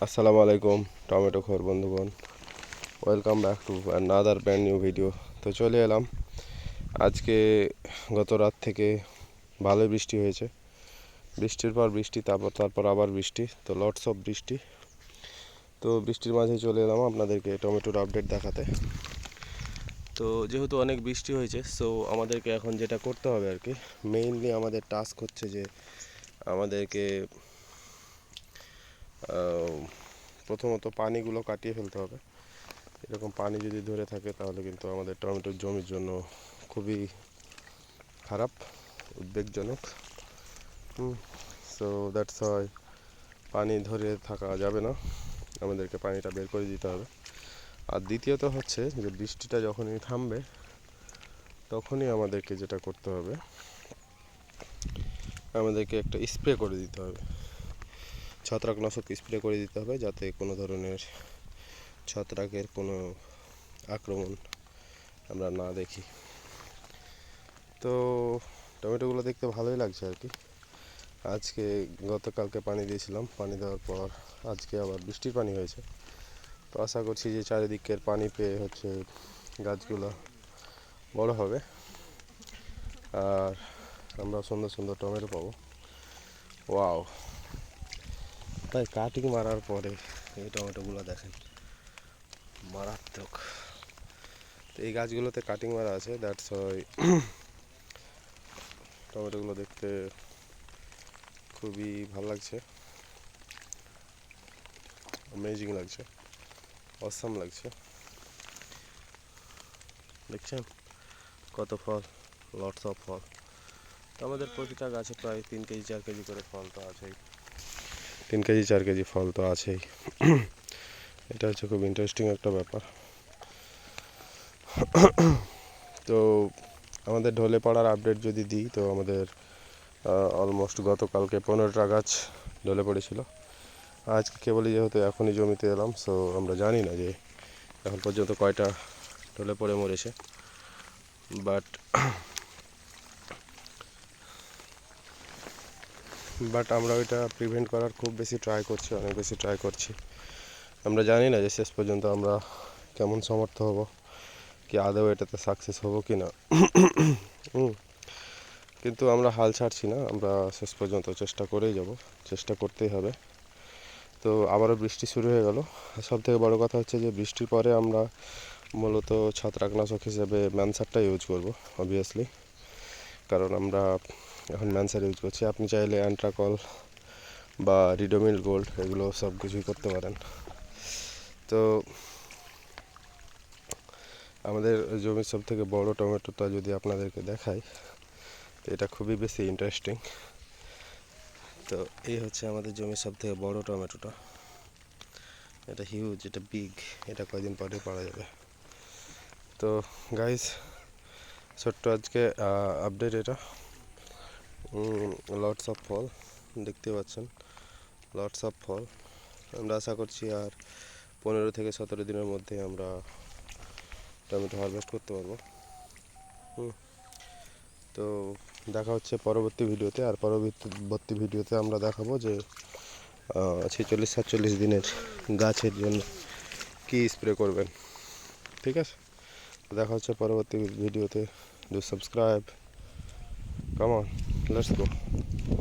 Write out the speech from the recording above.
আসসালামু আলাইকুম, টমেটো খোর বন্ধুগণ। Welcome back to another brand new video তো চলে এলাম। আজকে গত রাত থেকে ভালোই বৃষ্টি হয়েছে। বৃষ্টির পর বৃষ্টি, তারপর তারপর আবার বৃষ্টি, তো লটস অফ বৃষ্টি। তো বৃষ্টির মাঝে চলে এলাম আপনাদেরকে টমেটোর আপডেট দেখাতে। তো যেহেতু অনেক বৃষ্টি হয়েছে সো আমাদেরকে এখন যেটা করতে হবে আর কি মেইনলি আমাদের টাস্ক হচ্ছে যে আমাদেরকে প্রথমত পানিগুলো কাটিয়ে ফেলতে হবে। এরকম পানি যদি ধরে থাকে, তাহলে কিন্তু আমাদের টমেটোর জমির জন্য খুবই খারাপ, উদ্বেগজনক। সো দ্যাটস হয় পানি ধরে থাকা যাবে না। আমাদেরকে পানিটা বের করে দিতে হবে। আর দ্বিতীয়ত হচ্ছে যে বৃষ্টিটা যখনই থামবে, তখনই আমাদেরকে যেটা করতে হবে, আমাদেরকে একটা স্প্রে করে দিতে হবে। ছত্রাকনাশক স্প্রে করে দিতে হবে যাতে কোনো ধরনের ছত্রাকের কোনো আক্রমণ আমরা না দেখি। তো টমেটোগুলো দেখতে ভালোই লাগছে আর কি। আজকে গতকালকে পানি দিয়েছিলাম, পানি দেওয়ার পর আজকে আবার বৃষ্টির পানি হয়েছে। তো আশা করছি যে চারিদিকের পানি পেয়ে হচ্ছে গাছগুলো বড় হবে। আর আমরা সুন্দর সুন্দর টমেটো পাবো। ওয়াও! তাই কাটিং মারার পরে এই টমেটোগুলো দেখেন। মারাত্মক। তো এই গাছগুলোতে কাটিং মারা আছে দ্যাটস ওয়াই টমেটোগুলো দেখতে খুবই ভালো লাগছে। অ্যামেজিং লাগছে। অসাম লাগছে। দেখছেন? কত ফল লটস অফ ফল। তো আমাদের প্রতিটা গাছে প্রায় তিন কেজি, চার কেজি করে ফল তো আছেই। তিন কেজি, চার কেজি ফল তো আছেই। এটা হচ্ছে খুব ইন্টারেস্টিং একটা ব্যাপার। তো আমাদের ঢলে পড়ার আপডেট যদি দিই, তো আমাদের অলমোস্ট গতকালকে পনেরোটা গাছ ঢলে পড়েছিল। আজকে কেবলই যেহেতু এখনই জমিতে এলাম সো আমরা জানি না যে এখন পর্যন্ত কয়টা ঢলে পড়ে মরেছে। বাট বাট আমরা ওইটা প্রিভেন্ট করার খুব বেশি ট্রাই করছি, অনেক বেশি ট্রাই করছি। আমরা জানি না যে শেষ পর্যন্ত আমরা কেমন সমর্থ হব, কি আদৌ এটাতে সাকসেস হব কি না। কিন্তু আমরা হাল ছাড়ছি না, আমরা শেষ পর্যন্ত চেষ্টা করেই যাব, চেষ্টা করতেই হবে। তো আবারও বৃষ্টি শুরু হয়ে গেল। সব থেকে বড়ো কথা হচ্ছে যে বৃষ্টির পরে আমরা মূলত ছত্রাকনাশক হিসেবে ম্যানসারটা ইউজ করব অবভিয়াসলি কারণ আমরা এখন ম্যানসার ইউজ করছি। আপনি চাইলে অ্যান্ট্রাকল বা রিডোমিল গোল্ড এগুলো সব কিছুই করতে পারেন। তো আমাদের জমির সব থেকে বড় টমেটোটা যদি আপনাদেরকে দেখাই, তো এটা খুবই বেশি ইন্টারেস্টিং তো এই হচ্ছে আমাদের জমির সব থেকে বড় টমেটোটা। এটা হিউজ এটা বিগ এটা কয়দিন পরে পাওয়া যাবে। তো গাইস ছোট্ট আজকে আপডেট এটা। লটস অফ ফল দেখতে পাচ্ছেন লটস অফ ফল আমরা আশা করছি আর পনেরো থেকে সতেরো দিনের মধ্যে আমরা টমেটো হারভেস্ট করতে পারব। তো দেখা হচ্ছে পরবর্তী ভিডিওতে আর পরবর্তী ভিডিওতে আমরা দেখাবো যে ছেচল্লিশ সাতচল্লিশ দিনের গাছের জন্য কী স্প্রে করবেন। ঠিক আছে? দেখা হচ্ছে পরবর্তী ভিডিওতে। Do subscribe come on let's go